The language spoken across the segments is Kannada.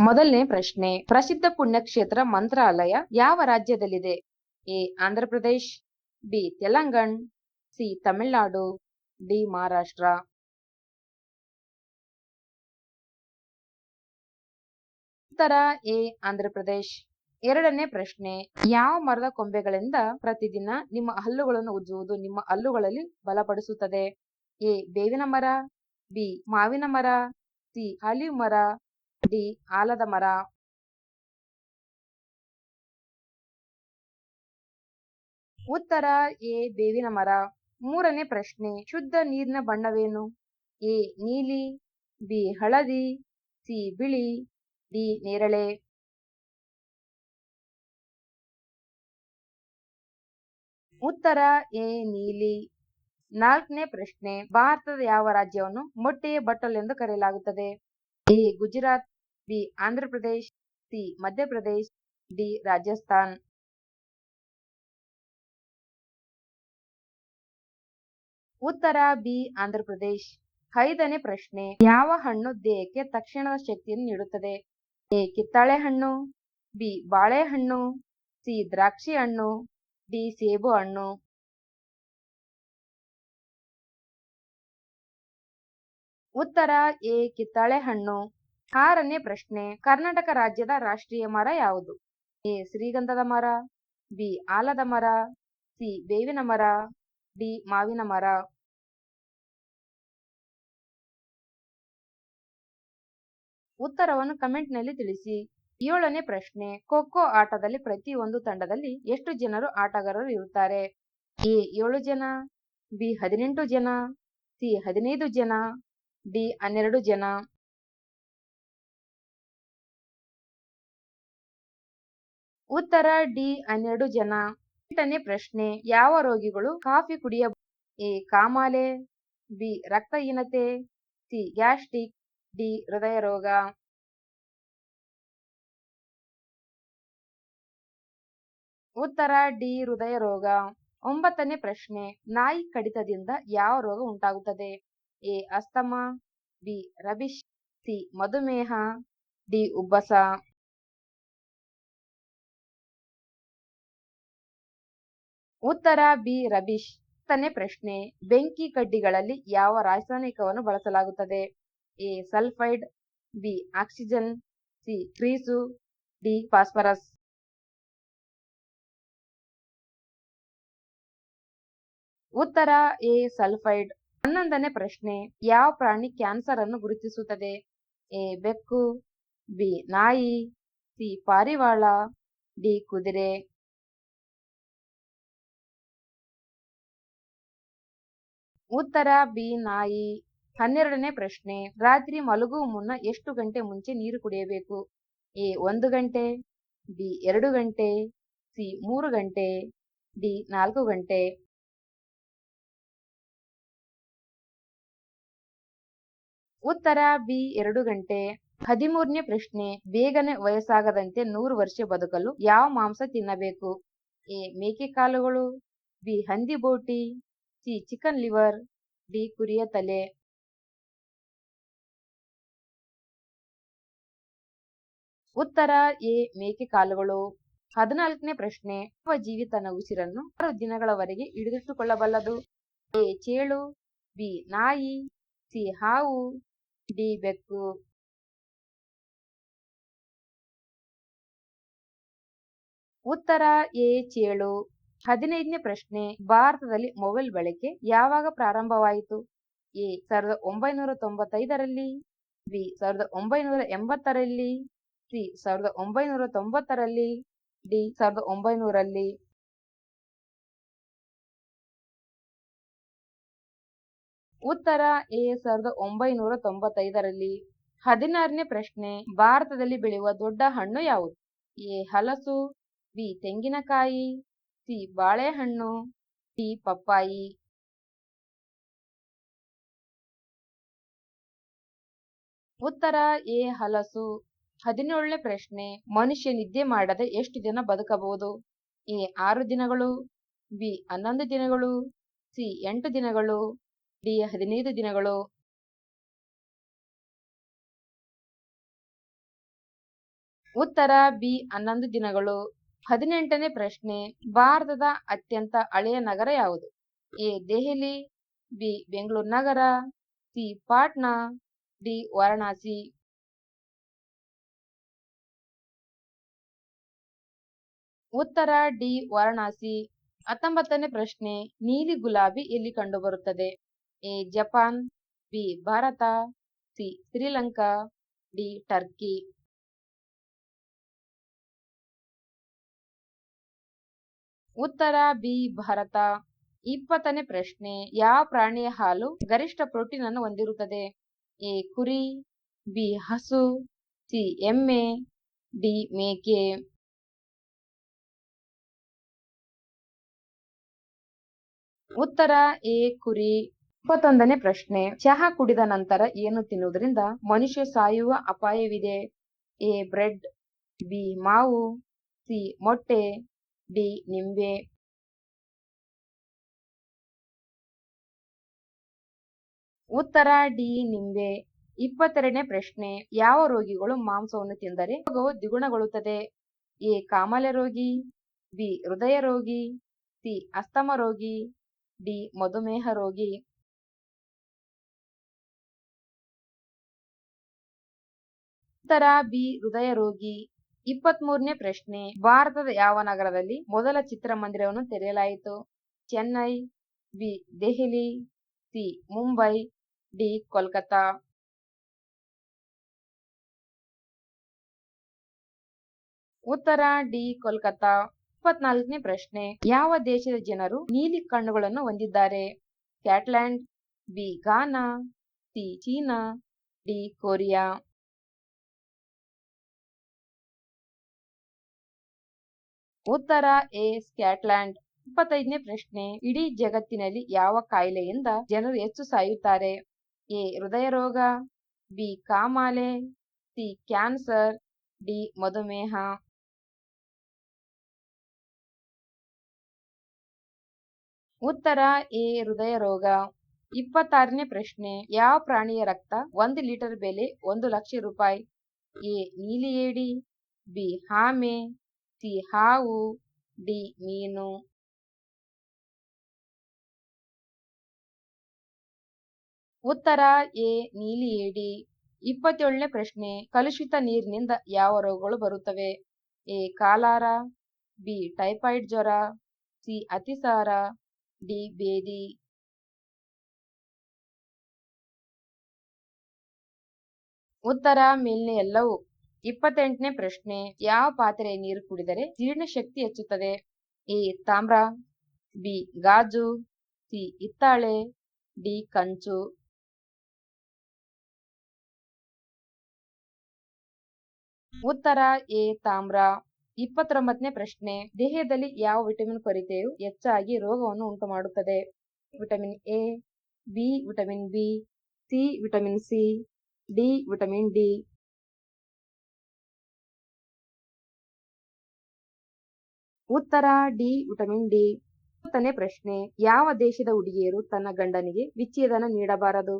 ಮೊದಲನೇ ಪ್ರಶ್ನೆ, ಪ್ರಸಿದ್ಧ ಪುಣ್ಯಕ್ಷೇತ್ರ ಮಂತ್ರಾಲಯ ಯಾವ ರಾಜ್ಯದಲ್ಲಿದೆ? A, Andhra Pradesh, B, Telangana, C, Tamil Nadu, D, Maharashtra. ಉತ್ತರ, ಎ, ಆಂಧ್ರಪ್ರದೇಶ್. ಎರಡನೇ ಪ್ರಶ್ನೆ, ಯಾವ ಮರದ ಕೊಂಬೆಗಳಿಂದ ಪ್ರತಿದಿನ ನಿಮ್ಮ ಹಲ್ಲುಗಳನ್ನು ಉಜ್ಜುವುದು ನಿಮ್ಮ ಹಲ್ಲುಗಳಲ್ಲಿ ಬಲಪಡಿಸುತ್ತದೆ? ಎ, ಬೇವಿನ ಮರ, ಬಿ, ಮಾವಿನ ಮರ, ಸಿ ಆಲಿವ್ ಮರ ಡಿ, ಆಲದ ಮರ. ಉತ್ತರ, ಎ, ಬೇವಿನ ಮರ. ಮೂರನೇ ಪ್ರಶ್ನೆ, ಶುದ್ಧ ನೀರಿನ ಬಣ್ಣವೇನು? ಎ, ನೀಲಿ, ಬಿ, ಹಳದಿ, ಸಿ, ಬಿಳಿ, ಡಿ, ನೇರಳೆ. ಉತ್ತರ, ಎ, ನೀಲಿ. ನಾಲ್ಕನೇ ಪ್ರಶ್ನೆ, ಭಾರತದ ಯಾವ ರಾಜ್ಯವನ್ನು ಮೊಟ್ಟೆಯ ಬಟ್ಟಲು ಎಂದು ಕರೆಯಲಾಗುತ್ತದೆ? A, Gujarat. B Andhra Pradesh C Madhya Pradesh D Rajasthan ಉತ್ತರ ಬಿ ಆಂಧ್ರಪ್ರದೇಶ್ ಐದನೇ ಪ್ರಶ್ನೆ ಯಾವ ಹಣ್ಣು ದೇಹಕ್ಕೆ ತಕ್ಷಣದ ಶಕ್ತಿಯನ್ನು ನೀಡುತ್ತದೆ ಎ ಕಿತ್ತಾಳೆ ಹಣ್ಣು ಬಿ ಬಾಳೆಹಣ್ಣು ಸಿ ದ್ರಾಕ್ಷಿ ಹಣ್ಣು ಡಿ ಸೇಬು ಹಣ್ಣು ಉತ್ತರ ಎ ಕಿತ್ತಾಳೆ ಹಣ್ಣು ಆರನೇ ಪ್ರಶ್ನೆ, ಕರ್ನಾಟಕ ರಾಜ್ಯದ ರಾಷ್ಟ್ರೀಯ ಮರ ಯಾವುದು? ಎ, ಶ್ರೀಗಂಧದ ಮರ, ಬಿ, ಆಲದ ಮರ, ಸಿ, ಬೇವಿನ ಮರ, ಡಿ, ಮಾವಿನ ಮರ. ಉತ್ತರವನ್ನು ಕಮೆಂಟ್ನಲ್ಲಿ ತಿಳಿಸಿ. ಏಳನೇ ಪ್ರಶ್ನೆ, ಖೋಖೋ ಆಟದಲ್ಲಿ ಪ್ರತಿಯೊಂದು ತಂಡದಲ್ಲಿ ಎಷ್ಟು ಜನರು ಆಟಗಾರರು ಇರುತ್ತಾರೆ? ಎ, ಏಳು ಜನ, ಬಿ, ಹದಿನೆಂಟು ಜನ, ಸಿ, ಹದಿನೈದು ಜನ, ಡಿ, ಹನ್ನೆರಡು ಜನ. ಉತ್ತರ ಡಿ ಹನ್ನೆರಡು ಜನ. ಎಂಟನೇ ಪ್ರಶ್ನೆ, ಯಾವ ರೋಗಿಗಳು ಕಾಫಿ ಕುಡಿಯ ಎ, ಕಾಮಾಲೆ, ಬಿ, ರಕ್ತಹೀನತೆ, ಸಿ, ಗ್ಯಾಸ್ಟ್ರಿಕ್, ಡಿ ಹೃದಯ ರೋಗ ಉತ್ತರ ಡಿ ಹೃದಯ ರೋಗ ಒಂಬತ್ತನೇ ಪ್ರಶ್ನೆ, ನಾಯಿ ಕಡಿತದಿಂದ ಯಾವ ರೋಗ ಉಂಟಾಗುತ್ತದೆ? A, asthma, B rabies C, ಮಧುಮೇಹ, ಡಿ, ಉಬ್ಬಸ. ಉತ್ತರ ಬಿ ರಬೀಶ್ ಹತ್ತನೇ ಪ್ರಶ್ನೆ, ಬೆಂಕಿ ಕಡ್ಡಿಗಳಲ್ಲಿ ಯಾವ ರಾಸಾಯನಿಕವನ್ನು ಬಳಸಲಾಗುತ್ತದೆ? A, sulphide, B, oxygen, C grease D, phosphorus. ಉತ್ತರ ಎ, ಸಲ್ಫೈಡ್. ಹನ್ನೊಂದನೇ ಪ್ರಶ್ನೆ, ಯಾವ ಪ್ರಾಣಿ ಕ್ಯಾನ್ಸರ್ ಅನ್ನು ಗುರುತಿಸುತ್ತದೆ? ಎ, ಬೆಕ್ಕು, ಬಿ, ನಾಯಿ, ಸಿ, ಪಾರಿವಾಳ, ಡಿ, ಕುದುರೆ. ಉತ್ತರ ಬಿ ನಾಯಿ. ಹನ್ನೆರಡನೇ ಪ್ರಶ್ನೆ, ರಾತ್ರಿ ಮಲಗುವ ಮುನ್ನ ಎಷ್ಟು ಗಂಟೆ ಮುಂಚೆ ನೀರು ಕುಡಿಯಬೇಕು? ಎ, ಒಂದು ಗಂಟೆ, ಬಿ, ಎರಡು ಗಂಟೆ, ಸಿ, ಮೂರು ಗಂಟೆ, ಡಿ, ನಾಲ್ಕು ಗಂಟೆ. ಉತ್ತರ ಬಿ, ಎರಡು ಗಂಟೆ. ಹದಿಮೂರನೇ ಪ್ರಶ್ನೆ, ಬೇಗನೆ ವಯಸ್ಸಾಗದಂತೆ ನೂರು ವರ್ಷ ಬದುಕಲು ಯಾವ ಮಾಂಸ ತಿನ್ನಬೇಕು? ಎ, ಮೇಕೆ ಕಾಲುಗಳು ಬಿ, ಹಂದಿ ಬೋಟಿ ಸಿ ಚಿಕನ್ ಲಿವರ್ ಡಿ ಕುರಿಯ ತಲೆ ಉತ್ತರ, ಎ, ಮೇಕೆ ಕಾಲುಗಳು ಹದಿನಾಲ್ಕನೇ ಪ್ರಶ್ನೆ. ಯಾವ ಜೀವಿ ತನ್ನ ಉಸಿರನ್ನು ಆರು ದಿನಗಳವರೆಗೆ ಹಿಡಿದಿಟ್ಟುಕೊಳ್ಳಬಲ್ಲದು? ಎ, ಚೇಳು. ಬಿ, ನಾಯಿ. ಸಿ, ಹಾವು. ಡಿ, ಬೆಕ್ಕು. ಉತ್ತರ, ಎ, ಚೇಳು. ಹದಿನೈದನೇ ಪ್ರಶ್ನೆ, ಭಾರತದಲ್ಲಿ ಮೊಬೈಲ್ ಬಳಕೆ ಯಾವಾಗ ಪ್ರಾರಂಭವಾಯಿತು? ಎ, ಸಾವಿರದ ಒಂಬೈನೂರ ತೊಂಬತ್ತೈದರಲ್ಲಿ, ಬಿ, ಸಾವಿರದ ಒಂಬೈನೂರ ಎಂಬತ್ತರಲ್ಲಿ, ಸಿ, ಸಾವಿರದ ಒಂಬೈನೂರ ತೊಂಬತ್ತರಲ್ಲಿ, ಡಿ, ಸಾವಿರದ ಒಂಬೈನೂರಲ್ಲಿ ಉತ್ತರ, ಎ, ಸಾವಿರದ ಒಂಬೈನೂರ ತೊಂಬತ್ತೈದರಲ್ಲಿ. ಹದಿನಾರನೇ ಪ್ರಶ್ನೆ, ಭಾರತದಲ್ಲಿ ಬೆಳೆಯುವ ದೊಡ್ಡ ಹಣ್ಣು ಯಾವುದು? ಎ, ಹಲಸು, ಬಿ, ತೆಂಗಿನಕಾಯಿ ಸಿ ಬಾಳೆಹಣ್ಣು ಡಿ ಪಪ್ಪಾಯಿ. ಉತ್ತರ, ಎ ಹಲಸು. ಹದಿನೇಳನೇ ಪ್ರಶ್ನೆ, ಮನುಷ್ಯ ನಿದ್ದೆ ಮಾಡದೆ ಎಷ್ಟು ದಿನ ಬದುಕಬಹುದು? ಎ, ಆರು ದಿನಗಳು. ಬಿ, ಹನ್ನೊಂದು ದಿನಗಳು. ಸಿ, ಎಂಟು ದಿನಗಳು. ಡಿ, ಹದಿನೈದು ದಿನಗಳು. ಉತ್ತರ, ಬಿ, ಹನ್ನೊಂದು ದಿನಗಳು. ಹದಿನೆಂಟನೇ ಪ್ರಶ್ನೆ, ಭಾರತದ ಅತ್ಯಂತ ಹಳೆಯ ನಗರ ಯಾವುದು? ಎ, ದೆಹಲಿ, ಬಿ, ಬೆಂಗಳೂರು ನಗರ, ಸಿ, ಪಾಟ್ನಾ, ಡಿ, ವಾರಣಾಸಿ. ಉತ್ತರ, ಡಿ, ವಾರಣಾಸಿ. ಹತ್ತೊಂಬತ್ತನೇ ಪ್ರಶ್ನೆ, ನೀಲಿ ಗುಲಾಬಿ ಎಲ್ಲಿ ಕಂಡುಬರುತ್ತದೆ? A, Japan, B, Bharat, C, Sri Lanka, D, Turkey. ಉತ್ತರ ಬಿ, ಭಾರತ. ಇಪ್ಪತ್ತನೇ ಪ್ರಶ್ನೆ, ಯಾವ ಪ್ರಾಣಿಯ ಹಾಲು ಗರಿಷ್ಠ ಪ್ರೋಟೀನ್ ಅನ್ನು ಹೊಂದಿರುತ್ತದೆ? ಎ, ಕುರಿ, ಬಿ, ಹಸು, ಸಿ, ಎಮ್ಮೆ, ಡಿ, ಮೇಕೆ. ಉತ್ತರ ಎ, ಕುರಿ. ಇಪ್ಪತ್ತೊಂದನೇ ಪ್ರಶ್ನೆ, ಚಹಾ ಕುಡಿದ ನಂತರ ಏನು ತಿನ್ನುವುದರಿಂದ ಮನುಷ್ಯ ಸಾಯುವ ಅಪಾಯವಿದೆ? ಎ, ಬ್ರೆಡ್, ಬಿ, ಮಾವು, ಸಿ, ಮೊಟ್ಟೆ. ಡಿ ನಿಂಬೆ ಉತ್ತರ ಡಿ ನಿಂಬೆ. ಇಪ್ಪತ್ತೆರಡನೇ ಪ್ರಶ್ನೆ. ಯಾವ ರೋಗಿಗಳು ಮಾಂಸವನ್ನು ತಿಂದರೆ ರೋಗವು ದ್ವಿಗುಣಗೊಳ್ಳುತ್ತದೆ? ಎ, ಕಾಮಾಲೆ ರೋಗಿ. ಬಿ, ಹೃದಯ ರೋಗಿ. ಸಿ, ಅಸ್ತಮ ರೋಗಿ. ಡಿ, ಮಧುಮೇಹ ರೋಗಿ. ಉತ್ತರ ಬಿ, ಹೃದಯ ರೋಗಿ. ಇಪ್ಪತ್ತ್ ಮೂರನೇ ಪ್ರಶ್ನೆ, ಭಾರತದ ಯಾವ ನಗರದಲ್ಲಿ ಮೊದಲ ಚಿತ್ರಮಂದಿರವನ್ನು ತೆರೆಯಲಾಯಿತು? Chennai B Delhi, C, Mumbai, D Kolkata ಉತ್ತರ, ಡಿ ಕೋಲ್ಕತ್ತಾ ಇಪ್ಪತ್ನಾಲ್ಕನೇ ಪ್ರಶ್ನೆ, ಯಾವ ದೇಶದ ಜನರು ನೀಲಿ ಕಣ್ಣುಗಳನ್ನು ಹೊಂದಿದ್ದಾರೆ? Scotland B Ghana C, China, D, Korea. ಉತ್ತರ ಎ ಸ್ಕಾಟ್ಲ್ಯಾಂಡ್. ಇಪ್ಪತ್ತೈದನೇ ಪ್ರಶ್ನೆ. ಇಡೀ ಜಗತ್ತಿನಲ್ಲಿ ಯಾವ ಕಾಯಿಲೆಯಿಂದ ಜನರು ಹೆಚ್ಚು ಸಾಯುತ್ತಾರೆ? ಎ ಹೃದಯ ರೋಗ, ಬಿ ಕಾಮಾಲೆ, ಸಿ ಕ್ಯಾನ್ಸರ್, ಡಿ ಮಧುಮೇಹ. ಉತ್ತರ ಎ ಹೃದಯ ರೋಗ. ಇಪ್ಪತ್ತಾರನೇ ಪ್ರಶ್ನೆ. ಯಾವ ಪ್ರಾಣಿಯ ರಕ್ತ ಒಂದು ಲೀಟರ್ ಬೆಲೆ ಒಂದು ಲಕ್ಷ ರೂಪಾಯಿ? ಎ ನೀಲಿ ಏಡಿ, ಬಿ ಆಮೆ ಸಿ ಹಾವು ಡಿ ಮೀನು. ಉತ್ತರ ಎ, ನೀಲಿ ಏಡಿ. ಇಪ್ಪತ್ತೇಳನೇ ಪ್ರಶ್ನೆ, ಕಲುಷಿತ ನೀರಿನಿಂದ ಯಾವ ರೋಗಗಳು ಬರುತ್ತವೆ? ಎ, ಕಾಲಾರ, ಬಿ, ಟೈಫಾಯ್ಡ್ ಜ್ವರ, ಸಿ, ಅತಿಸಾರ, ಡಿ, ಬೇದಿ. ಉತ್ತರ ಮೇಲ್ನೆ ಎಲ್ಲವೂ ಇಪ್ಪತ್ತೆಂಟನೇ ಪ್ರಶ್ನೆ, ಯಾವ ಪಾತ್ರೆ ನೀರು ಕುಡಿದರೆ ಜೀರ್ಣ ಶಕ್ತಿ ಹೆಚ್ಚುತ್ತದೆ? ಎ, ತಾಮ್ರ, ಬಿ, ಗಾಜು, ಸಿ, ಹಿತ್ತಾಳೆ, ಡಿ, ಕಂಚು. ಉತ್ತರ, ಎ, ತಾಮ್ರ. ಇಪ್ಪತ್ತೊಂಬತ್ತನೇ ಪ್ರಶ್ನೆ, ದೇಹದಲ್ಲಿ ಯಾವ ವಿಟಮಿನ್ ಕೊರತೆಯು ಹೆಚ್ಚಾಗಿ ರೋಗವನ್ನು ಉಂಟುಮಾಡುತ್ತದೆ? Vitamin A, B, vitamin B, C, vitamin C, D, vitamin D. ಉತ್ತರ ಡಿ, ವಿಟಮಿನ್ ಡಿ. ಹತ್ತನೇ ಪ್ರಶ್ನೆ, ಯಾವ ದೇಶದ ಹುಡುಗಿಯರು ತನ್ನ ಗಂಡನಿಗೆ ವಿಚ್ಛೇದನ ನೀಡಬಾರದು?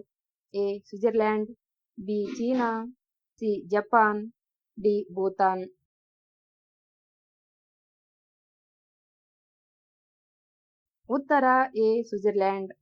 A, Switzerland, B, China, C, Japan, D, Bhutan. ಉತ್ತರ ಎ, ಸ್ವಿಟ್ಜರ್ಲ್ಯಾಂಡ್.